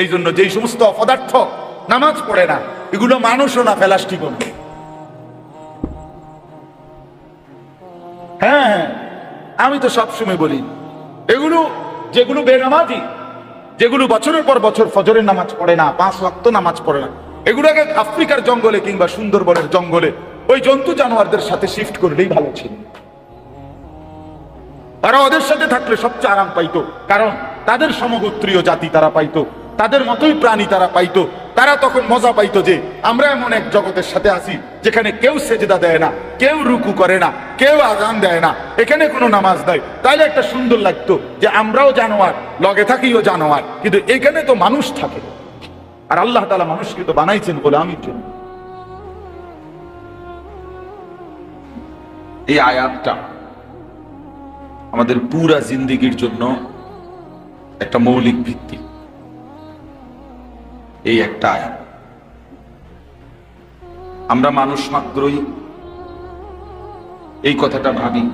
এই জন্য যেই সমস্ত অপদার্থ নামাজ পড়ে না, এগুলো মানুষও না ফেলাস্টিক হ্যাঁ হ্যাঁ আমি তো সবসময় বলি, এগুলো যেগুলো বেনামাজি, যেগুলো বছরের পর বছর ফজরের নামাজ পড়ে না, পাঁচ ওয়াক্ত নামাজ পড়ে না, এগুলোকে আফ্রিকার জঙ্গলে কিংবা সুন্দরবনের জঙ্গলে ওই জন্তু জানোয়ারদের সাথে শিফট করলেই ভালো ছিল। তারা ওদের সাথে থাকলে সবচেয়ে আরাম পাইতো, কারণ তাদের সমগোত্রীয় জাতি তারা পাইতো। তাদের মতোই প্রাণী তারা পাইতো। তারা তখন মজা পাইতো যে, আমরা এমন এক জগতের সাথে আছি, যেখানে কেউ সেজদা দেয় না, কেউ রুকু করে না, কেউ আজান দেয় না, এখানে কোনো নামাজ দেয় তাহলে একটা সুন্দর লাগতো যে, আমরাও জানোয়ার, লগে থাকিও জানোয়ার, কিন্তু এখানে তো মানুষ থাকে। আর আল্লাহ তালা মানুষকে তো বানাইছেন গোলামির জন্য। এই আয়াতটা আমাদের পুরা জিন্দিগির জন্য একটা মৌলিক ভিত্তি। এই একটা আয়াত। আমরা মানুষ মাত্রই এই কথাটা ভাবি।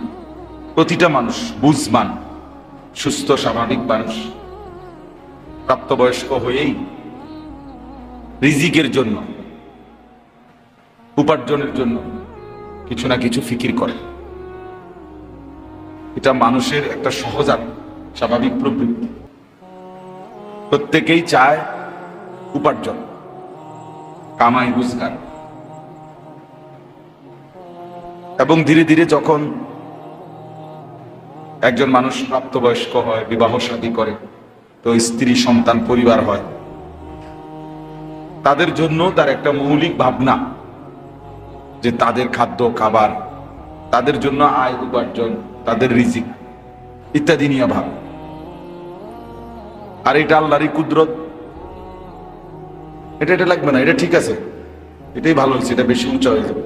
প্রতিটা মানুষ বুঝবান, সুস্থ, স্বাভাবিক মানুষ। প্রাপ্তবয়স্ক হয়েই রিজিকের জন্য, উপার্জনের জন্য কিছু না কিছু ফিকির করে। এটা মানুষের একটা সহজাত, স্বাভাবিক প্রবৃত্তি। প্রত্যেকেই চায় উপার্জন। কামাই, রোজগার। এবং ধীরে ধীরে যখন একজন মানুষ প্রাপ্তবয়স্ক হয়, বিবাহ শাদী করে, তো স্ত্রী, সন্তান, পরিবার হয়, তাদের জন্য তার একটা মৌলিক ভাবনা যে তাদের খাদ্য, খাবার, তাদের জন্য আয়, উপার্জন, তাদের রিজিক, ইত্যাদি নিয়ে ভাব আর এটা আল্লাহরই কুদরত। এটা এটা লাগবে না, এটা ঠিক আছে। এটাই ভালো হয়েছে, এটা বেশি উঁচা হয়ে যাবে।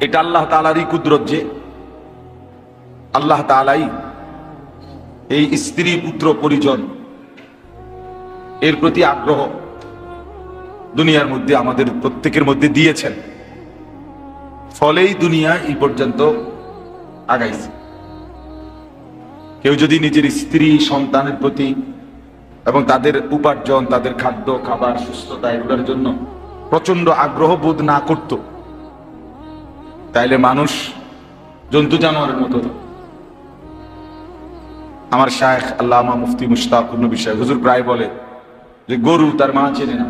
এটা আল্লাহ তালারই কুদরত যে। আল্লাহ তালাই এই স্ত্রী পুত্র পরিজন, এর প্রতি আগ্রহ দুনিয়ার মধ্যে আমাদের প্রত্যেকের মধ্যে দিয়েছেন। ফলেই দুনিয়া এই পর্যন্ত আগাইছে। কেউ যদি নিজের স্ত্রী সন্তানের প্রতি এবং তাদের উপার্জন, তাদের খাদ্য, খাবার, সুস্থতা এগুলোর জন্য প্রচণ্ড আগ্রহ বোধ না করত। তাইলে মানুষ জন্তু জানোয়ারের মতো। আমার শায়েখ আল্লামা মুফতি মুশতাকুর বিষয় হুজুর প্রায় বলে যে গরু তার মা চেনে না,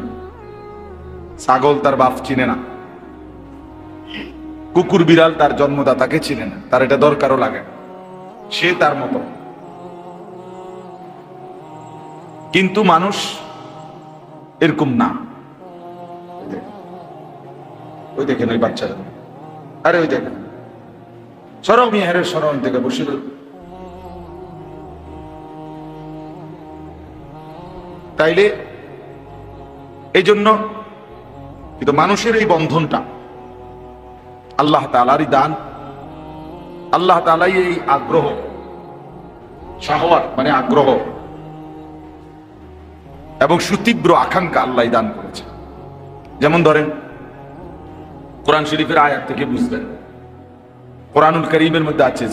ছাগল তার বাপ চিনে না, কুকুর বিড়াল তার জন্মদাতাকে চিনে না, তার এটা দরকারও লাগে সে তার মতো। কিন্তু মানুষ এরকম না। ওই দেখেন ওই বাচ্চারা। আরে ওই দেখেন। সরম ইহারের সরম থেকে বসে তাইলে এই জন্য কিন্তু মানুষের এই বন্ধনটা আল্লাহ তালারই দান, আল্লাহ তালাই এই আগ্রহ শাহওয়াত মানে আগ্রহ এবং সুতীব্র আকাঙ্ক্ষা আল্লাহ দান করেছে। যেমন ধরেন, কোরআন শরীফের আয়াত থেকে বুঝবেন কোরআনুল করিমের মধ্যে আছে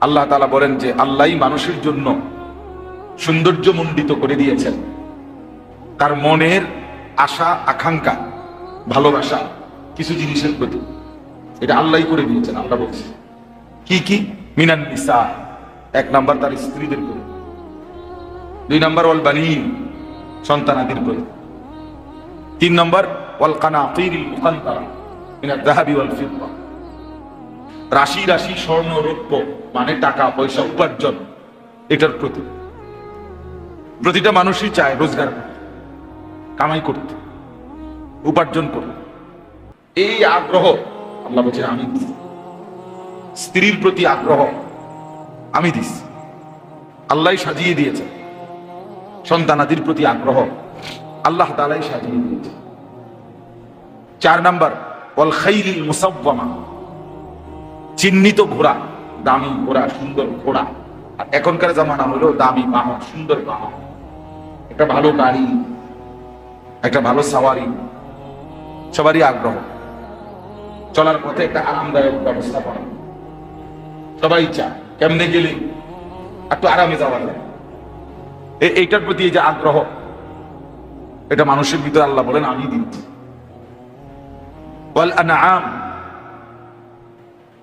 আল্লাহ তালা বলেন যে, আল্লাহই মানুষের জন্য সৌন্দর্য মণ্ডিত করে দিয়েছেন। তার মনের আশা, আকাঙ্ক্ষা, ভালোবাসা কিছু জিনিসের প্রতি। এটা আল্লাহই করে দিয়েছেন আল্লাহ বলছে। কি কি? মিনান এক নাম্বার তার স্ত্রীদের প্রতি। দুই নম্বর, ওয়াল বানিন, সন্তানাদির প্রতি তিন নম্বর, ওয়াল যাহাবি ওয়াল ফিদ্দা। রাশি রাশি স্বর্ণ, রৌপ্য মানে টাকা, পয়সা, উপার্জন, এটার প্রতি। প্রতিটা মানুষই চায় রোজগার কামাই করতে, উপার্জন করতে। এই আগ্রহ, আল্লাহ বলছে, আমি স্ত্রীর প্রতি আগ্রহ, আমি দিস আল্লাহ সাজিয়ে দিয়েছে সন্তানাদির প্রতি আগ্রহ আল্লাহ তালাই সাজিয়ে দিয়েছে। চার নাম্বার, ওয়াল খাইলিল মুসাব্বামা চিহ্নিত ঘোড়া, দামি ঘোড়া, সুন্দর ঘোড়া। আর এখনকার জামানা হলো দামি বাহন, সুন্দর বাহন। একটা ভালো গাড়ি, একটা ভালো সাওয়ারি, সবারই আগ্রহ। চলার পথে একটা আরামদায়ক ব্যবস্থাপনা সবাই চায়, কেমনে গেলে? একটু আরামে যাওয়া যায়। এইটার প্রতি এই যে আগ্রহ, এটা মানুষের ভিতরে আল্লাহ বলেন, আমি দিচ্ছি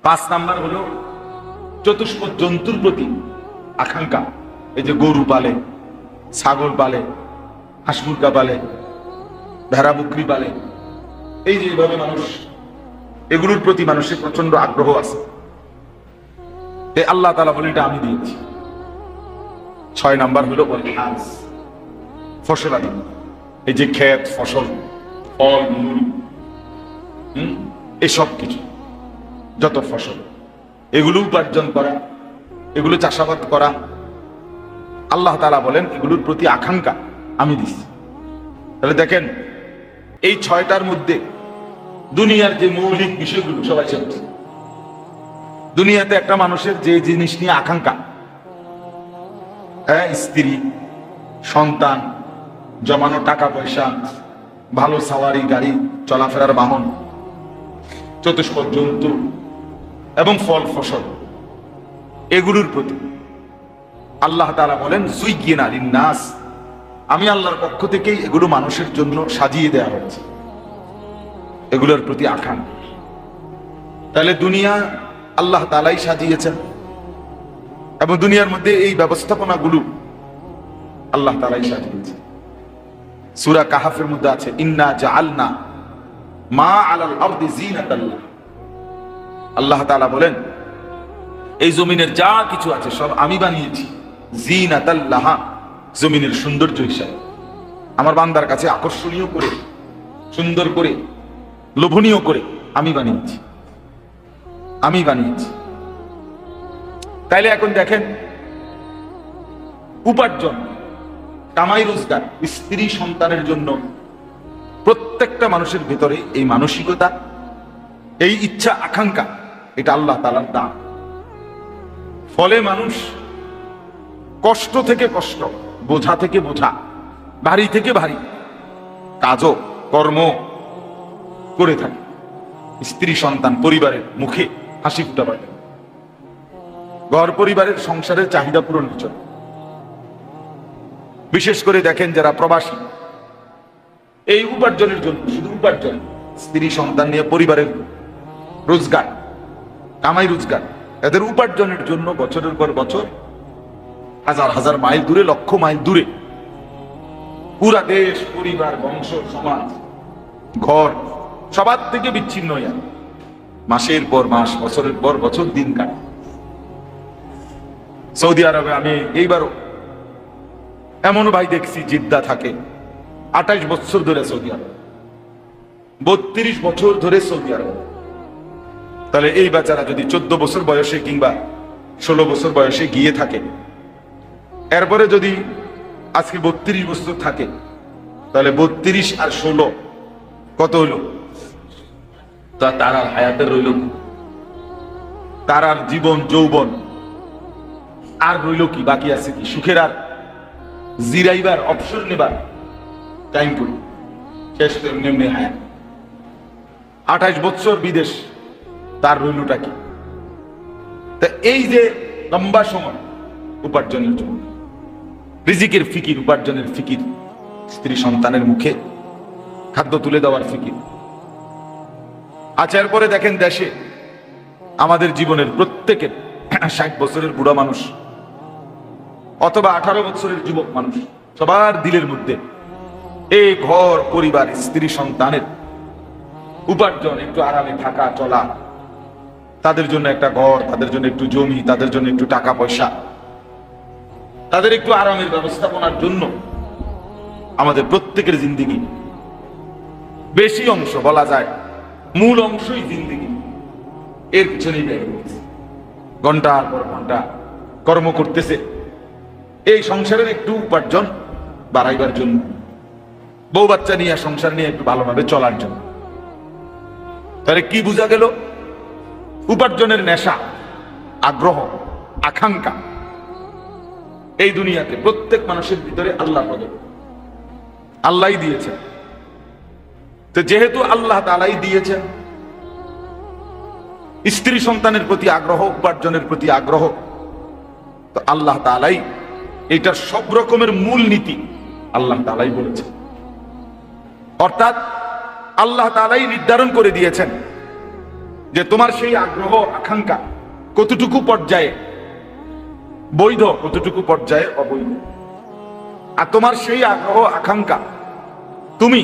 পাঁচ নাম্বার হলো, চতুষ্প জন্তুর প্রতি আকাঙ্ক্ষা। এই যে গরু পালে, ছাগল পালে, হাঁস মুরগা পালে, ভেড়া বুকরি পালে, এই যে এইভাবে মানুষ, এগুলোর প্রতি মানুষের প্রচণ্ড আগ্রহ আছে। এ, আল্লাহ তালা বলে, এটা আমি দিয়েছি। ছয় নাম্বার হলো ফসল আদি। এই যে ক্ষেত, ফসল, ফল, মূল এসব কিছু, যত ফসল, এগুলো উপার্জন করা, এগুলো চাষাবাদ করা। আল্লাহ তালা বলেন, এগুলোর প্রতি আকাঙ্ক্ষা আমি দিচ্ছি তাহলে দেখেন, এই ছয়টার মধ্যে দুনিয়ার যে মৌলিক বিষয়গুলো সবাই চলছে দুনিয়াতে একটা মানুষের যে জিনিস নিয়ে আকাঙ্ক্ষা স্ত্রী, সন্তান, জমানো টাকা পয়সা, ভালো সাওয়ারি গাড়ি, চলাফেরার বাহন চতুষ্পদ জন্তু এবং ফল ফসল। এগুলোর প্রতি আল্লাহ তারা বলেন সুইগিনা নাস আমি আল্লাহর পক্ষ থেকেই এগুলো মানুষের জন্য সাজিয়ে দেওয়া হয়েছে। এগুলোর প্রতি আখান তাহলে দুনিয়া আল্লাহ তালাই সাজিয়েছেন। এবং দুনিয়ার মধ্যে এই ব্যবস্থাপনাগুলো আল্লাহ তালাই সাজিয়েছে সুরা কাহাফের মধ্যে আছে, ইন্না জাআলনা মা আলাল আরদি জিনাতাল্লাহ আল্লাহ তাআলা বলেন, এই জমিনের যা কিছু আছে সব আমি বানিয়েছি জিনাতাল্লাহ জমিনের সৌন্দর্য হিসাবে। আমার বান্দার কাছে আকর্ষণীয় করে, সুন্দর করে, লোভনীয় করে আমি বানিয়েছি। আমি বানিয়েছি। তাইলে এখন দেখেন, উপার্জন, কামাই রোজগার, স্ত্রী সন্তানের জন্য প্রত্যেকটা মানুষের ভিতরে এই মানসিকতা, এই ইচ্ছা, আকাঙ্ক্ষা, এটা আল্লাহ তালার দান ফলে মানুষ কষ্ট থেকে কষ্ট, বোঝা থেকে বোঝা, ভারী থেকে ভারী কাজও কর্ম করে থাকে স্ত্রী সন্তান পরিবারের মুখে হাসি ফুটাবার। ঘর পরিবারের সংসারের চাহিদা পূরণের জন্য বিশেষ করে দেখেন যারা প্রবাসী, এই উপার্জনের জন্য, শুধু উপার্জন, স্ত্রী, সন্তান নিয়ে পরিবারের রোজগার, কামাই রোজগার, এদের উপার্জনের জন্য বছরের পর বছর হাজার হাজার মাইল দূরে, লক্ষ মাইল দূরে, পুরা দেশ, পরিবার, বংশ, সমাজ, ঘর, সবার থেকে বিচ্ছিন্ন মাসের পর মাস, বছরের পর বছর দিন কাটে। সৌদি আরবে আমি এইবারও এমন ভাই দেখছি, জিদ্দা থাকে। আঠাশ বছর ধরে সৌদি আরব। বত্রিশ বছর ধরে সৌদি আরব। তাহলে এই বাচ্চারা যদি চোদ্দ বছর বয়সে কিংবা ষোলো বছর বয়সে গিয়ে থাকে, এরপরে যদি আজকে বত্রিশ বছর থাকে, তাহলে বত্রিশ আর ষোলো কত হলো? তা তার হায়াতের রইল? তার জীবন, যৌবন। আর রইল কি, বাকি আছে কি? সুখের আর জিরাইবার, অবসর নেবার টাইম করি। শেষ হায়াত আঠাশ বছর বিদেশ, তার রইলটা কি? তা এই যে লম্বা সময়, উপার্জনের জন্য। রিজিকের ফিকির, উপার্জনের ফিকির। স্ত্রী সন্তানের মুখে খাদ্য তুলে দেওয়ার ফিকির। আচার পরে দেখেন দেশে আমাদের জীবনের প্রত্যেকের ষাট বছরের বুড়া মানুষ অথবা আঠারো বছরের যুবক মানুষ, সবার দিলের মধ্যে। এই ঘর, পরিবার, স্ত্রী, সন্তানের উপার্জন, একটু আরামে থাকা, চলা, তাদের জন্য একটা ঘর, তাদের জন্য একটু জমি, তাদের জন্য একটু টাকা পয়সা, তাদের একটু আরামের ব্যবস্থাপনার জন্য আমাদের প্রত্যেকের জিন্দিগি। বেশি অংশ বলা যায় মূল অংশই জিন্দিগি। এর পিছনেই ব্যয় ঘণ্টার পর ঘণ্টা কর্ম করতেছে। এই সংসারের একটু উপার্জন বাড়াইবার জন্য। বউ বাচ্চা নিয়ে সংসার নিয়ে একটু ভালোভাবে চলার জন্য। তাহলে কি বোঝা গেল? উপার্জনের নেশা, আগ্রহ, আকাঙ্ক্ষা এই দুনিয়াতে প্রত্যেক মানুষের ভিতরে আল্লাহ প্রদত্ত। আল্লাহ দিয়েছেন। তো যেহেতু আল্লাহ তালাই দিয়েছেন, স্ত্রী সন্তানের প্রতি আগ্রহ, উপার্জনের প্রতি আগ্রহ, তো আল্লাহ তালাই এটার সব রকমের মূল নীতি। আল্লাহ তালাই বলেছে অর্থাৎ আল্লাহ তালাই নির্ধারণ করে দিয়েছেন যে তোমার সেই আগ্রহ, আকাঙ্ক্ষা কতটুকু পর্যায়ে? বৈধ কতটুকু পর্যায়ে? অবৈধ। আর তোমার সেই আগ্রহ, আকাঙ্ক্ষা তুমি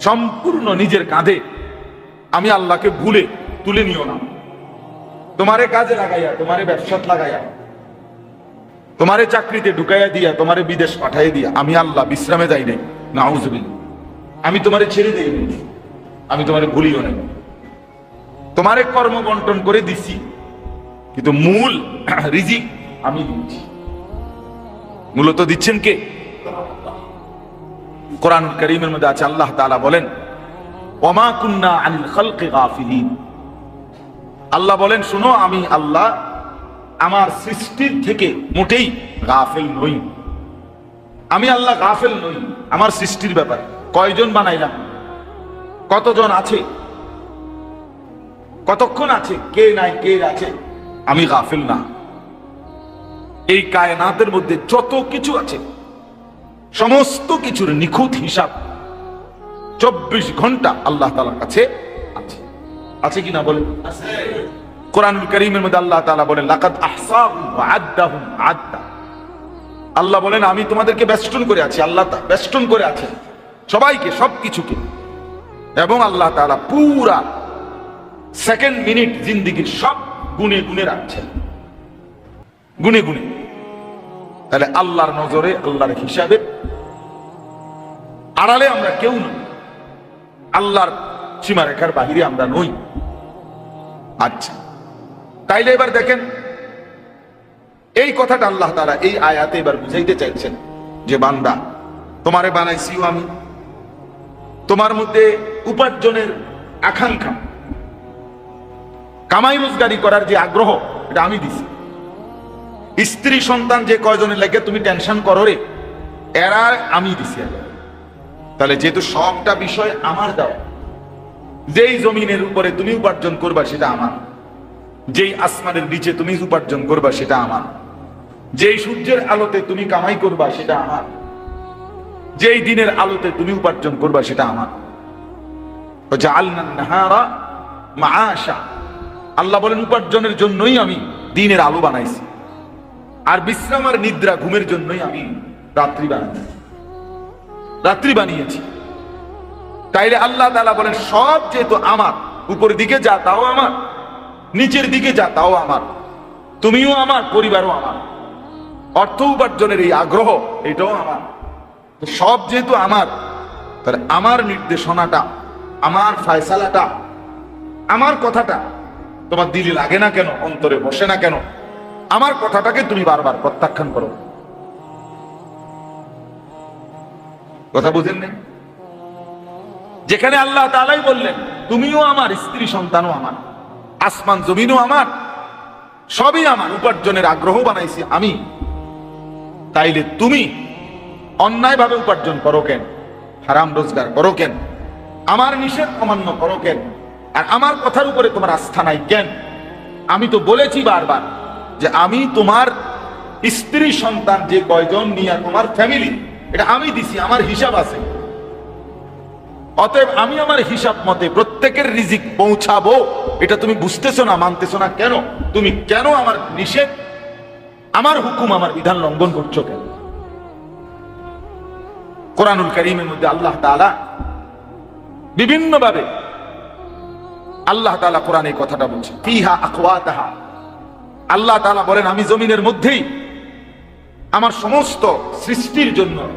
সম্পূর্ণ নিজের কাঁধে আমি আল্লাহকে ভুলে তুলে নিও না। তোমারে কাজে লাগাইয়া, তোমারে ব্যবসাত লাগাইয়া তোমারে চাকরিতে ঢুকাইয়া দিয়া, তোমারে বিদেশ পাঠাই দিয়া, আমি আল্লাহ বিশ্রামে যাই নাই। নাউজবিল আমি তোমারে ছেড়ে দেই। আমি তোমারে ভুলিও নাই। তোমারে কর্ম বন্টন করে দিছি, কিন্তু মূল রিজিক আমি দিচ্ছি। মূলত দিচ্ছেন কে? কোরআন করিমের মধ্যে আছে, আল্লাহ তাআলা বলেন, ওমা কুন্না আল্লাহ বলেন, শুনো, আমি আল্লাহ আমার সৃষ্টির থেকে মোটেই গাফেল নই। আমি আল্লাহ গাফেল নই, আমার সৃষ্টির ব্যাপার। কয়জন বানাইলাম? কতজন আছে? কতক্ষণ আছে? কে নাই, কে আছে? আমি গাফেল না। এই কায়নাতের মধ্যে যত কিছু আছে, সমস্ত কিছুর নিখুঁত হিসাব চব্বিশ ঘণ্টা আল্লাহ তালার কাছে আছে। আছে কিনা বলেন? কোরআন করিমের মধ্যে আল্লাহ তাআলা বলেন আদ্দা। আল্লাহ বলেন, আমি তোমাদেরকে বেষ্টন করে আছি, আল্লাহ বেষ্টন করে আছে সবাইকে, সবকিছুকে। এবং আল্লাহ তাআলা পুরা সেকেন্ড মিনিট জিন্দিগির সব গুনে গুনে রাখছেন। গুনে গুনে তাহলে আল্লাহর নজরে, আল্লাহর হিসাবে আড়ালে আমরা কেউ নই। আল্লাহর সীমারেখার বাহিরে আমরা নই। আচ্ছা। তাইলে এবার দেখেন, এই কথাটা আল্লাহ তারা এই আয়াতে এবার বুঝাইতে চাইছেন যে, বান্দা, তোমারে বানাইছিও আমি, তোমার মধ্যে উপার্জনের আকাঙ্ক্ষা, কামাই রোজগারি করার যে আগ্রহ, এটা আমি দিছি। স্ত্রী, সন্তান যে কয়জনের লেগে তুমি টেনশন করো রে, এরা আমি দিছি তাহলে যেহেতু সবটা বিষয় আমার দাও যেই জমিনের উপরে তুমি উপার্জন করবা সেটা আমার। যেই আসমানের নিচে তুমি উপার্জন করবা, সেটা আমার। যেই সূর্যের আলোতে তুমি কামাই করবা, সেটা আমার। যেই দিনের আলোতে তুমি উপার্জন করবা, সেটা আমার। আল্লাহ বলেন, উপার্জনের জন্যই আমি দিনের আলো বানাইছি। আর বিশ্রাম আর নিদ্রা ঘুমের জন্যই আমি রাত্রি বানাইছি। রাত্রি বানিয়েছি। তাইলে আল্লাহ তালা বলেন, সব যেহেতু আমার উপরের দিকে যা, তাও আমার। নিচের দিকে যা, তাও আমার। তুমিও আমার, পরিবারও আমার। অর্থ উপার্জনের এই আগ্রহ, এটাও আমার। সব যেহেতু আমার, তাহলে আমার নির্দেশনাটা, আমার ফায়সালাটা, আমার কথাটা তোমার দিলে লাগে না কেন, অন্তরে বসে না কেন? আমার কথাটাকে তুমি বারবার প্রত্যাখ্যান করো। কথা বুঝেন নেই? যেখানে আল্লাহ তালাই বললেন, তুমিও আমার, স্ত্রী সন্তানও আমার। আসমান জমিনও আমার, সবই আমার, উপার্জনের আগ্রহ বানাইছি আমি। তাইলে তুমি অন্যায়ভাবে উপার্জন করো কেন? হারাম রোজগার করো কেন? আমার নিষেধ অমান্য করো কেন? আর আমার কথার উপরে তোমার আস্থা নাই কেন? আমি তো বলেছি বারবার যে আমি তোমার স্ত্রী, সন্তান, যে কয়জন নিয়ে তোমার ফ্যামিলি এটা আমি দিছি, আমার হিসাব আছে। অতএব আমি আমার হিসাব মতে প্রত্যেকের রিজিক পৌঁছাবো। এটা তুমি বুঝতেছো না, মানতেছো না কেন? তুমি কেন আমার নিষেধ? আমার হুকুম, আমার বিধান লঙ্ঘন করছ কেন? কোরআনুল করিমের মধ্যে আল্লাহ তাআলা বিভিন্ন ভাবে আল্লাহ তাআলা কোরআন এই কথাটা বলছে ফিহা আকওয়াতাহা। আল্লাহ তাআলা বলেন, আমি জমিনের মধ্যেই আমার সমস্ত সৃষ্টির জন্য,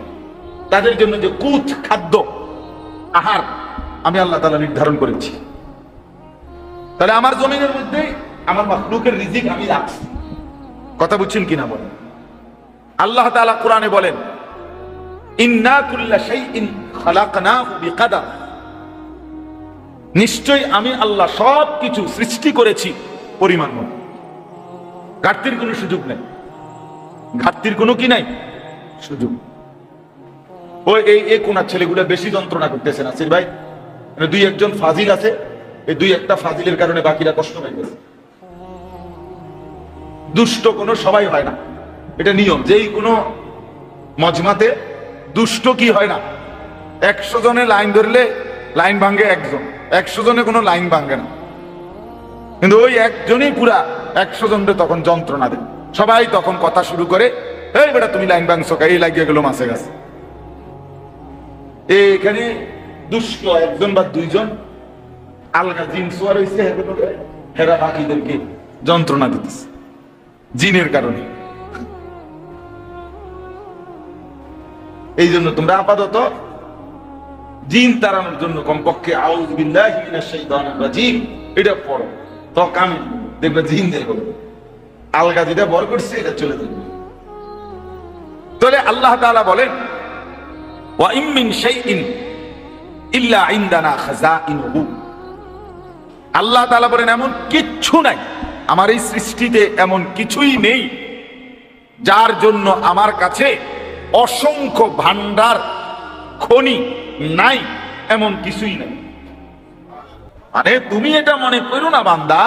তাদের জন্য যে কুত, খাদ্য আহার আমি আল্লাহ তাআলা নির্ধারণ করেছি। তাহলে আমার জমিনের মধ্যে আমার মাখলুকের রিজিক আমি রাখছি। কথা বুঝছেন কিনা বলেন? আল্লাহ তাআলা কোরআনে বলেন নিশ্চয় আমি আল্লাহ সব কিছু সৃষ্টি করেছি পরিমাণ মতো। ঘাটতির কোনো সুযোগ নেই। ঘাটতির কোনো কি নাই? সুযোগ। ওই, এই এই কোনার ছেলেগুলো বেশি যন্ত্রণা করতেছে, নাসির ভাই। মানে দুই একজন ফাজিল আছে, এই দুই একটা ফাজিলের কারণে বাকিরা কষ্ট গেছে দুষ্ট কোনো সবাই হয় না। এটা নিয়ম, যেই কোনো মজমাতে দুষ্ট কি হয় না? একশো জনে লাইন ধরলে লাইন ভাঙ্গে একজন, একশো জনে কোনো লাইন ভাঙ্গে না। কিন্তু ওই একজনই পুরা একশো জনকে তখন যন্ত্রণা দেয়। সবাই তখন কথা শুরু করে, এই বেটা তুমি লাইন ভাঙছো কা?" এই লাগিয়ে গেল মাসে গাছে এখানে দুষ্ট একজন বা দুইজন আলগা জিন সোয়ার হয়েছে হেরা বাকিদেরকে যন্ত্রণা দিতেছে, জিনের কারণে। এই জন্য তোমরা আপাতত জিন তাড়ানোর জন্য কমপক্ষে আউজ বিল্লাহি রাজিম, এটা পড়ো। তো দেখবে জিন দেখো। আলগা যেটা বর করছে, এটা চলে যাবে। তাহলে আল্লাহ তাআলা বলেন ইল্লা আল্লাহ তাআলা বলেন, এমন কিচ্ছু নাই। আমার এই সৃষ্টিতে এমন কিছুই নেই যার জন্য আমার কাছে অসংখ্য ভান্ডার খনি নাই, এমন কিছুই নাই। আরে, তুমি এটা মনে করো না বান্দা?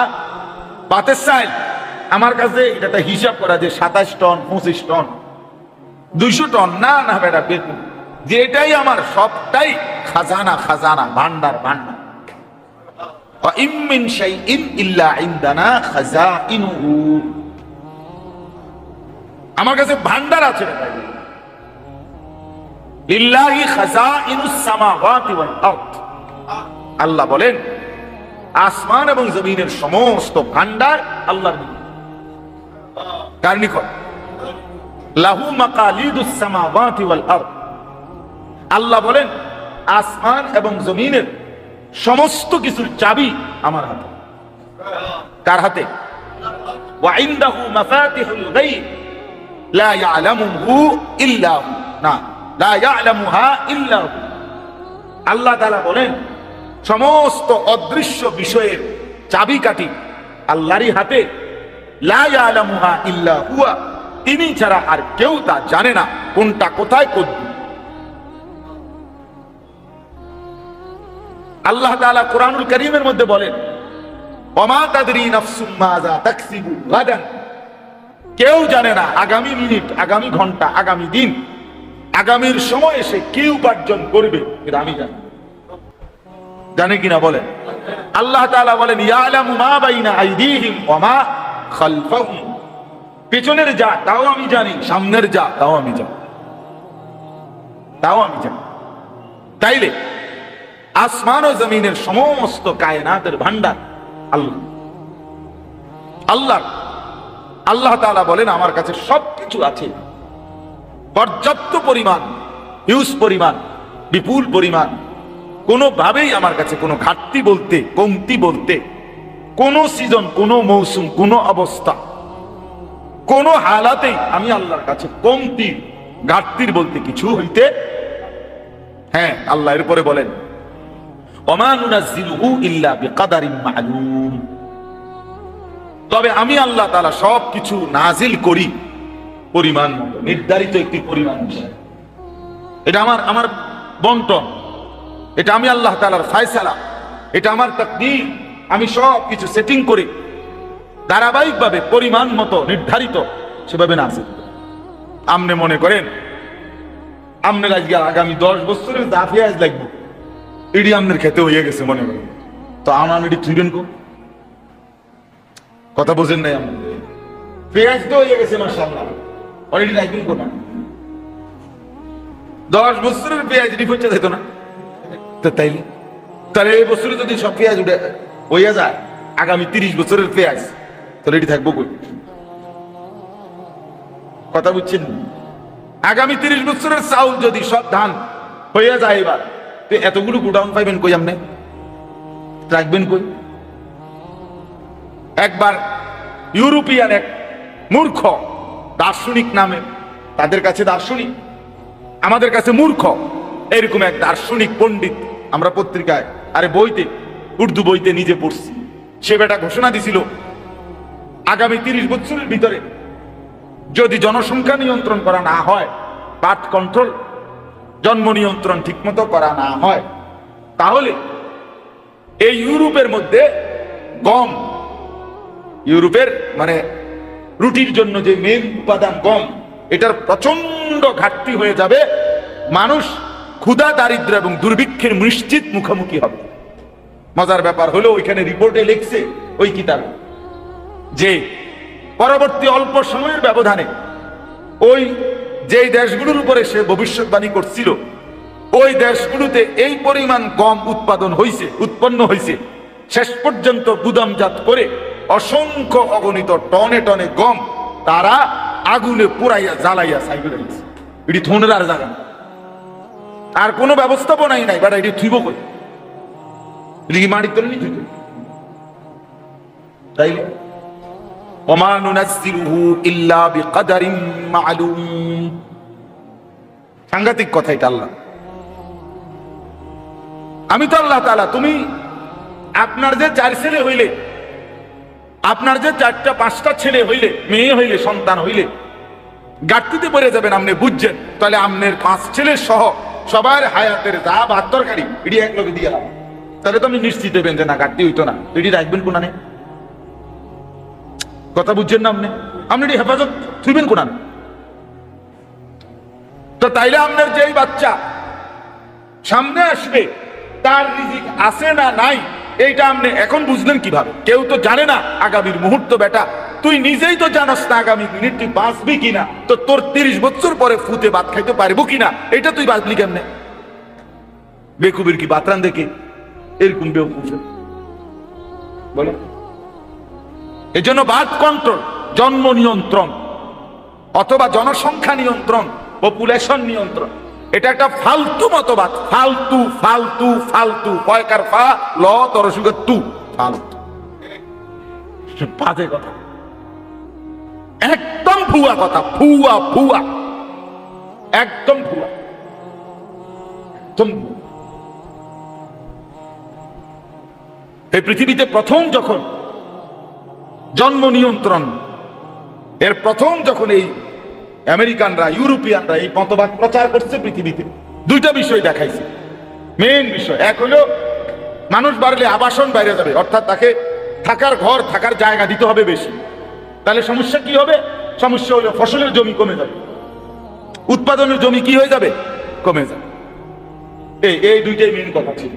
বাতের সাইল আমার কাছে এটা হিসাব করা যে সাতাশ টন, পঁচিশ টন, দুইশো টন, না না, বেটা যেটাই আমার, সবটাই খাজানা খাজানা, ভান্ডার ভান্ডার। আমার কাছে ভান্ডার আছে আল্লাহ বলেন, আসমান এবং জমিনের সমস্ত ভান্ডার আল্লাহ কার নিকট? লাহু মাকালিদুস ওয়াল আরদ। আল্লাহ বলেন, আসমান এবং জমিনের সমস্ত কিছুর চাবি আমার হাতে। কার হাতে? ওয়াইন্দাহু আল্লাহ তাআলা বলেন, সমস্ত অদৃশ্য বিষয়ের চাবি কাটি আল্লাহরই হাতে। লা ইয়ালামুহা ইল্লা হুয়া তিনি ছাড়া আর কেউ তা জানে না, কোনটা কোথায় কোথায় আল্লাহ তাআলা কোরআনুল করিমের মধ্যে বলেন কেউ জানে না আগামী মিনিট, আগামী ঘণ্টা, আগামী দিন, আগামীর সময় এসে কি উপার্জন করবে আমি জানি। জানে কিনা বলেন? আল্লাহ বলেন পেছনের যা, তাও আমি জানি, সামনের যা, তাও আমি জানি। তাও আমি জানি। তাইলে আসমান ও জমিনের সমস্ত কায়নাতের ভান্ডার আল্লাহ। আল্লাহ। আল্লাহ তাআলা বলেন, আমার কাছে সবকিছু আছে। পর্যাপ্ত পরিমাণ, হিউজ পরিমাণ, বিপুল পরিমাণ। কোনোভাবেই আমার কাছে কোনো ঘাটতি বলতে, কমতি বলতে, কোন সিজন, কোন মৌসুম, কোন অবস্থা, কোন হালাতেই আমি আল্লাহর কাছে কমতি ঘাটতির বলতে কিছু হইতে হ্যাঁ আল্লাহ এরপরে বলেন ওমা নুনাজ্জিলুহু ইল্লা বিকাদারিন মা'লুম তবে আমি আল্লাহ তাআলা সব কিছু নাজিল করি, পরিমাণ নির্ধারিত একটি পরিমাণ এটা আমার আমার বন্টন। এটা আমি আল্লাহ তাআলার ফায়সালা। এটা আমার তাকদীর। আমি সব কিছু সেটিং করি। ধারাবাহিকভাবে পরিমাণ মতো, নির্ধারিত, সেভাবে নাজিল। আমনে মনে করেন আমনের আজকে আগামী দশ বছরের দাফিয়াজ লাগবে। ইডি আমাদের খেতে হয়ে গেছে, মনে করেন। তো আমার ইডি তুইবেন কো কথা বোঝেন নাই আমরা পেঁয়াজ তো হয়ে গেছে মাসাল্লাহ অলরেডি রাখবেন কোন দশ বছরের পেঁয়াজ রিফ হচ্ছে যেত না। তো তাইলে তাহলে এই বছরে যদি সব পেঁয়াজ উঠে হইয়া যায়, আগামী তিরিশ বছরের পেঁয়াজ, তাহলে এটি থাকব কই? কথা বুঝছেন? আগামী তিরিশ বছরের চাউল যদি সব ধান হইয়া যায় এবার এতগুলো গোডাউন পাইবেন কই আপনি? রাখবেন কই? একবার ইউরোপিয়ান এক মূর্খ, দার্শনিক নামে, তাদের কাছে দার্শনিক, আমাদের কাছে মূর্খ, এরকম এক দার্শনিক পণ্ডিত আমরা পত্রিকায়, আরে বইতে, উর্দু বইতে নিজে পড়ছি। সে বেটা ঘোষণা দিছিল, আগামী তিরিশ বছরের ভিতরে যদি জনসংখ্যা নিয়ন্ত্রণ করা না হয়, বার্থ কন্ট্রোল জন্ম নিয়ন্ত্রণ ঠিকমতো করা না হয়। তাহলে এই ইউরোপের মধ্যে গম, ইউরোপের মানে রুটির জন্য যে মেন উপাদান গম, এটার প্রচণ্ড ঘাটতি হয়ে যাবে। মানুষ ক্ষুধা দারিদ্র এবং দুর্ভিক্ষের নিশ্চিত মুখোমুখি হবে। মজার ব্যাপার হলো ওইখানে রিপোর্টে লিখছে ওই কিতাব যে পরবর্তী অল্প সময়ের ব্যবধানে ওই যেই দেশগুলোর উপরে সে ভবিষ্যৎবাণী করছিল, ওই দেশগুলোতে এই পরিমাণ গম উৎপাদন হয়েছে উৎপন্ন হয়েছে শেষ পর্যন্ত গুদামজাত করে অসংখ্য অগণিত টনে টনে গম তারা আগুনে পুরাইয়া জ্বালাইয়া সাইকেল এটি থনের আর জায়গা আর কোনো ব্যবস্থাপনাই নাই, বাট, এটি থুইব কই? তলে নিয়ে থুইব তাইলে? وما ننزله إلا بقدر معلوم সাংঘাতিক কথা এটা আল্লাহ আমি তো আল্লাহ তাআলা তুমি আপনার যে চার ছেলে হইলে আপনার যে চারটা পাঁচটা ছেলে হইলে মেয়ে হইলে সন্তান হইলে গাড়তিতে পড়ে যাবেন আপনি বুঝছেন তাহলে আপনার পাঁচ ছেলে সহ সবার হায়াতের যা ভাত তরকারি এটি এক লোকে দিয়ে গেলাম তাহলে তো আপনি নিশ্চিত হবেন যে না গাড়তি হইতো না এটি রাখবেন কোনা নেই কথা বুঝছেন না আপনি? আপনি এটি হেফাজত থুইবেন কোনান তো তাইলে আপনার যেই বাচ্চা সামনে আসবে, তার রিজিক আছে না নাই, এইটা আপনি এখন বুঝলেন কীভাবে? কেউ তো জানে না আগামীর মুহূর্ত বেটা। তুই নিজেই তো জানাস না আগামী মিনিট তুই বাঁচবি কিনা। তো তোর তিরিশ বছর পরে ফুতে ভাত খাইতে পারব কিনা? এটা তুই বাঁচলি কেমনে? বেকুবির কি বাতরান দেখে? এরকম বেউকুফ বলো। এই জন্য বার্থ কন্ট্রোল, জন্ম নিয়ন্ত্রণ, অথবা জনসংখ্যা নিয়ন্ত্রণ পপুলেশন নিয়ন্ত্রণ। এটা একটা ফালতু মতবাদ। ফালতু ফালতু ফালতু। পয়কার ফা, ল, তরসুগের তু। ফালতু। বাজে কথা। একদম ভুয়া কথা। ফুয়া ফুয়া একদম ভুয়া। একদম এই পৃথিবীতে প্রথম যখন জন্ম নিয়ন্ত্রণ। এর প্রথম যখন এই আমেরিকানরা, ইউরোপিয়ানরা এই মতবাদ প্রচার করছে পৃথিবীতে, দুইটা বিষয় দেখাইছে। মেইন বিষয়, এক হলো, মানুষ বাড়লে আবাসন বাইরে যাবে, অর্থাৎ তাকে থাকার ঘর, থাকার জায়গা দিতে হবে বেশি। তাহলে সমস্যা কি হবে? সমস্যা হলো ফসলের জমি কমে যাবে। উৎপাদনের জমি কি হয়ে যাবে? কমে যাবে। এই এই দুইটাই মেইন কথা ছিল।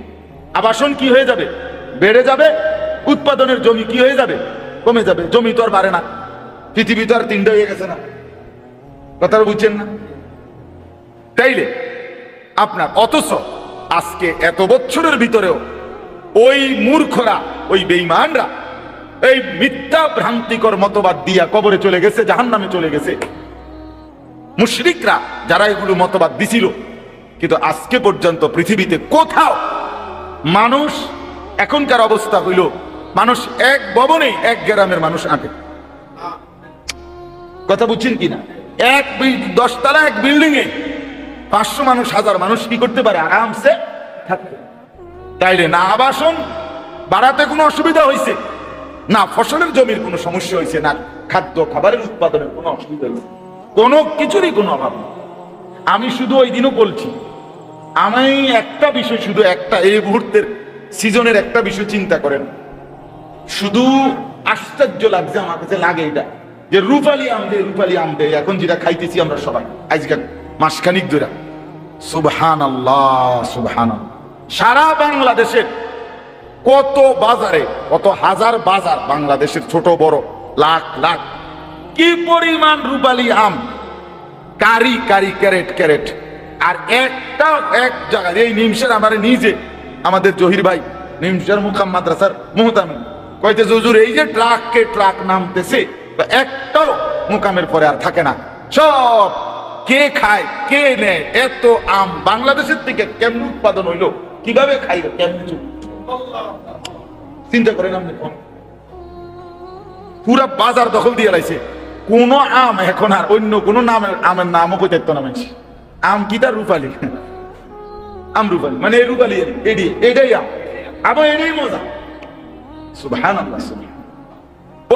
আবাসন কি হয়ে যাবে? বেড়ে যাবে। উৎপাদনের জমি কি হয়ে যাবে? কমে যাবে, জমি তো আর বাড়ে না, পৃথিবী তো আর তিনটা হয়ে গেছে না। কথাটা বুঝছেন না? তাইলে আপনার, অথচ আজকে এত বছরের ভিতরেও ওই মূর্খরা, ওই বেঈমানরা, এই মিথ্যা ভ্রান্তিকর মতবাদ দিয়া কবরে চলে গেছে জাহান নামে চলে গেছে। মুশরিকরা যারা এগুলো মতবাদ দিছিল, কিন্তু আজকে পর্যন্ত পৃথিবীতে কোথাও মানুষ এখনকার অবস্থা হইল মানুষ এক ভবনেই এক গ্রামের মানুষ আঁটে কথা বুঝছেন কিনা? এক দশতলা এক বিল্ডিং এ পাঁচশো মানুষ, হাজার মানুষ কি করতে পারে? আরামসে থাকতে। তাইলে না আবাসন, বাড়াতে কোনো অসুবিধা হয়েছে না ফসলের জমির কোনো সমস্যা হয়েছে না খাদ্য, খাবারের উৎপাদনের কোনো অসুবিধা হয়েছে কোনো কিছুরই কোনো অভাব নেই। আমি শুধু ওই দিনও বলছি আমি একটা বিষয় শুধু একটা, এই মুহূর্তের সিজনের একটা বিষয় চিন্তা করেন। শুধু আশ্চর্য লাগছে আমার কাছে লাগে এটা। যে রূপালি আমদে রূপালি আমদে, এখন যেটা খাইতেছি আমরা সবাই আজকাল মাসখানিক ধরে সুবহান আল্লাহ সুবহান সারা বাংলাদেশের কত বাজারে, কত হাজার বাজার বাংলাদেশের ছোট বড়, লাখ লাখ। কি পরিমাণ রূপালি আম? কারি কারি, ক্যারেট ক্যারেট। আর একটা এক জায়গায়, এই নিমসের আমার নিজে, আমাদের জহির ভাই নিমসের মুকাম মাদ্রাসার মুহতামিন কইতে হুজুর, এই যে ট্রাককে ট্রাক নামতেছে একটাও মুকামের পরে আর থাকে না। সব কে খায়, কে নেয়, এত আম বাংলাদেশের থেকে কেমন উৎপাদন হইল, কীভাবে খাইলো, কেমন চিন্তা করেন আপনি পুরা বাজার দখল দিয়ে রাখছে কোন আম এখন আর অন্য কোন নামের, আমের নামও কই দেখতো না মানুষ। আম কি তার রূপালি? আম রূপালি মানে এই রূপালি এডি, এটাই আম। আবার এটাই মজা।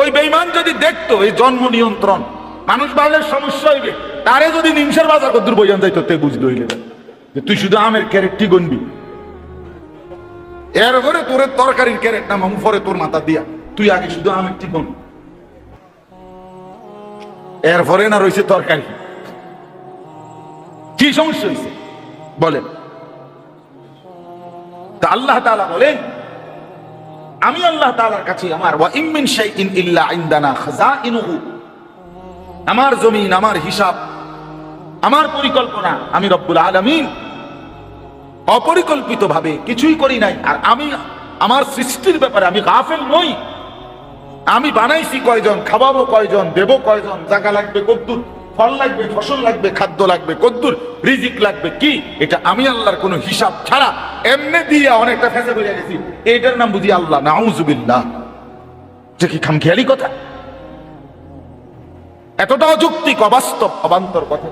ওই বেইমান যদি দেখতো, এই জন্ম নিয়ন্ত্রণ, মানুষ বাড়লে সমস্যা হইবে। তারে যদি নিমসের বাজার কত দূর বইয়ান যাইতো, তে বুঝলো হইলে যে তুই শুধু আমের ক্যারেটটি গনবি। এর পরে তোর তরকারির ক্যারেট নাম পরে তোর মাথা দিয়া। তুই আগে শুধু আমের টি গন এরপরে না রয়েছে তরকারি। কি সমস্যা হয়েছে বলেন। আল্লাহ তাআলা বলেন আমি আল্লাহ তাআলার কাছে আমার ওয়া ইমিন শাইইন ইল্লা ইনদানা খাযাইনুহু আমার জমিন, আমার হিসাব, আমার পরিকল্পনা আমি রব্বুল আলামিন অপরিকল্পিত ভাবে কিছুই করি নাই। আর আমি, আমার সৃষ্টির ব্যাপারে আমি গাফেল নই। আমি বানাইছি কয়জন, খাওয়াবো কয়জন, দেবো কয়জন, জায়গা লাগবে কদ্দুর। ফল লাগবে, ফসল লাগবে, খাদ্য লাগবে, কদ্দুর, রিজিক লাগবে, কি? এটা আমি আল্লাহর কোনো হিসাব ছাড়া এমনি দিয়ে অনেকটা ফেসে বুঝে গেছি। এটার নাম বুঝি আল্লাহ, নাউজুবিল্লাহ। যে কি খামখেয়ালি কথা? এতটা অযৌক্তিক, অবাস্তব, অবান্তর কথা।